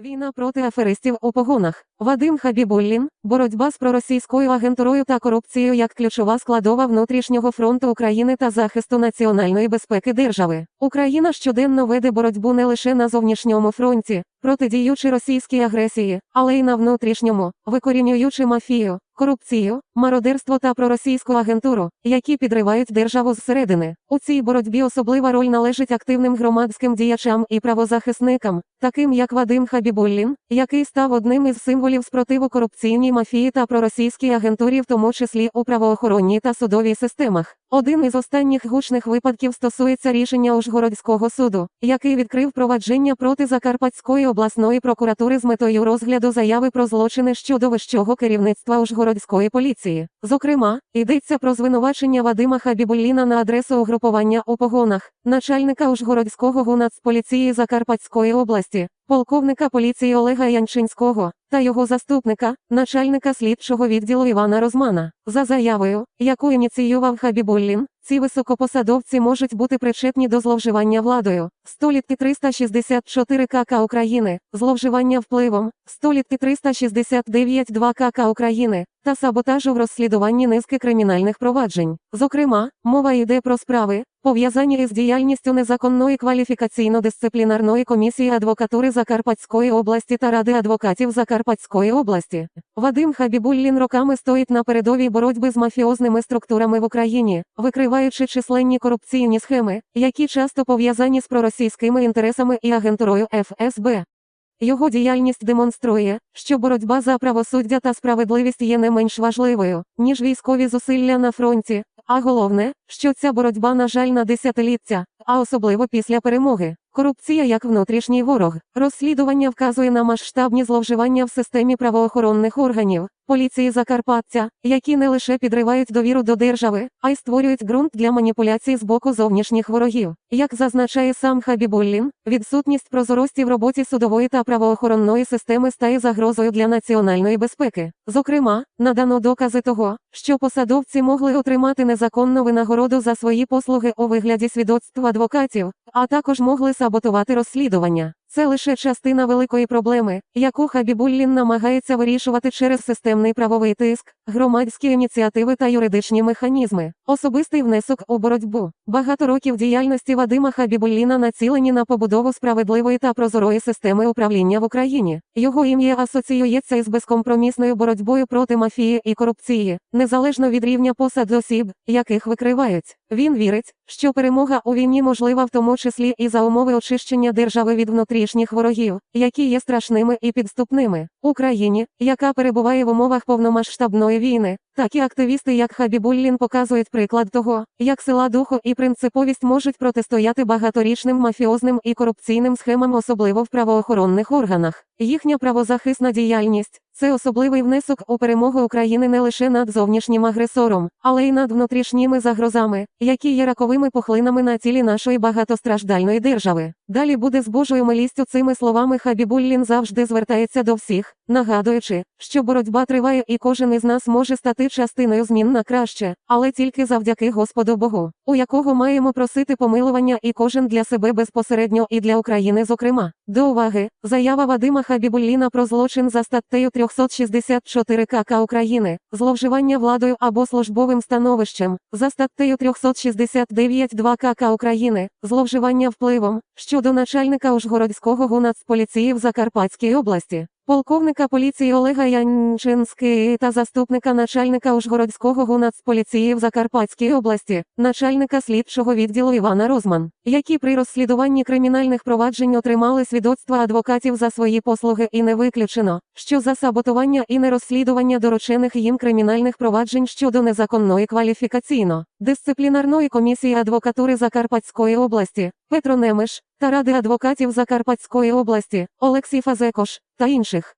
Війна проти аферистів у погонах. Вадим Хабібуллін, боротьба з проросійською агентурою та корупцією як ключова складова внутрішнього фронту України та захисту національної безпеки держави. Україна щоденно веде боротьбу не лише на зовнішньому фронті, протидіючи російській агресії, але й на внутрішньому, викорінюючи мафію, корупцію, мародерство та проросійську агентуру, які підривають державу зсередини. У цій боротьбі особлива роль належить активним громадським діячам і правозахисникам, таким як Вадим Хабібуллін, який став одним із символів спротиву корупційній мафії та проросійській агентурі, в тому числі у правоохоронній та судовій системах. Один із останніх гучних випадків стосується рішення Ужгородського суду, який відкрив провадження проти Закарпатської обласної прокуратури з метою розгляду заяви про злочини щодо вищого керівництва Ужгородської поліції. Зокрема, йдеться про звинувачення Вадима Хабібулліна на адресу угрупування у погонах, начальника Ужгородського гунацполіції Закарпатської області, полковника поліції Олега Янчинського та його заступника, начальника слідчого відділу Івана Розмана. За заявою, яку ініціював Хабібуллін, ці високопосадовці можуть бути причетні до зловживання владою. Столітки 364 КК України, зловживання впливом, столітки 369 2 КК України та саботажу в розслідуванні низки кримінальних проваджень. Зокрема, мова йде про справи, пов'язані із діяльністю незаконної кваліфікаційно-дисциплінарної комісії адвокатури Закарпатської області та Ради адвокатів Закарпатської області. Вадим Хабібуллін роками стоїть на передовій боротьби з мафіозними структурами в Україні, викриваючи численні корупційні схеми, які часто пов'язані з проросійськими інтересами і агентурою ФСБ. Його діяльність демонструє, що боротьба за правосуддя та справедливість є не менш важливою, ніж військові зусилля на фронті, а головне, що ця боротьба, на жаль, на десятиліття, а особливо після перемоги. Корупція як внутрішній ворог. Розслідування вказує на масштабні зловживання в системі правоохоронних органів, поліції Закарпаття, які не лише підривають довіру до держави, а й створюють ґрунт для маніпуляцій з боку зовнішніх ворогів. Як зазначає сам Хабібуллін, відсутність прозорості в роботі судової та правоохоронної системи стає загрозою для національної безпеки. Зокрема, надано докази того, що посадовці могли отримати незаконну винагороду за свої послуги у вигляді свідоцтв адвокатів, а також могли саботувати розслідування. Це лише частина великої проблеми, яку Хабібуллін намагається вирішувати через системний правовий тиск, громадські ініціативи та юридичні механізми, особистий внесок у боротьбу. Багато років діяльності Вадима Хабібулліна націлені на побудову справедливої та прозорої системи управління в Україні. Його ім'я асоціюється із безкомпромісною боротьбою проти мафії і корупції, незалежно від рівня посад осіб, яких викривають. Він вірить, що перемога у війні можлива в тому числі і за умови очищення держави від внутрішніх ворогів, які є страшними і підступними. Україні, яка перебуває в умовах повномасштабної війни, такі активісти, як Хабібуллін, показують приклад того, як сила духу і принциповість можуть протистояти багаторічним мафіозним і корупційним схемам, особливо в правоохоронних органах. Їхня правозахисна діяльність це особливий внесок у перемогу України не лише над зовнішнім агресором, але й над внутрішніми загрозами, які є раковими пухлинами на тілі нашої багатостраждальної держави. Далі буде з Божою милістю цими словами Хабібуллін завжди звертається до всіх, нагадуючи, що боротьба триває і кожен із нас може стати частиною змін на краще, але тільки завдяки Господу Богу, у якого маємо просити помилування і кожен для себе безпосередньо і для України зокрема. До уваги, заява Вадима Хабібулліна про злочин за статтею 364 КК України, зловживання владою або службовим становищем, за статтею 369 2 КК України, зловживання впливом, щодо начальника Ужгородського гунацполіції в Закарпатській області. Полковника поліції Олега Янчинський та заступника начальника Ужгородського гунацполіції в Закарпатській області, начальника слідчого відділу Івана Розман, які при розслідуванні кримінальних проваджень отримали свідоцтва адвокатів за свої послуги і не виключено, що за саботування і нерозслідування доручених їм кримінальних проваджень щодо незаконної кваліфікаційно дисциплінарної комісії адвокатури Закарпатської області, Петро Немиш та Ради адвокатів Закарпатської області, Олексій Фазекош та інших.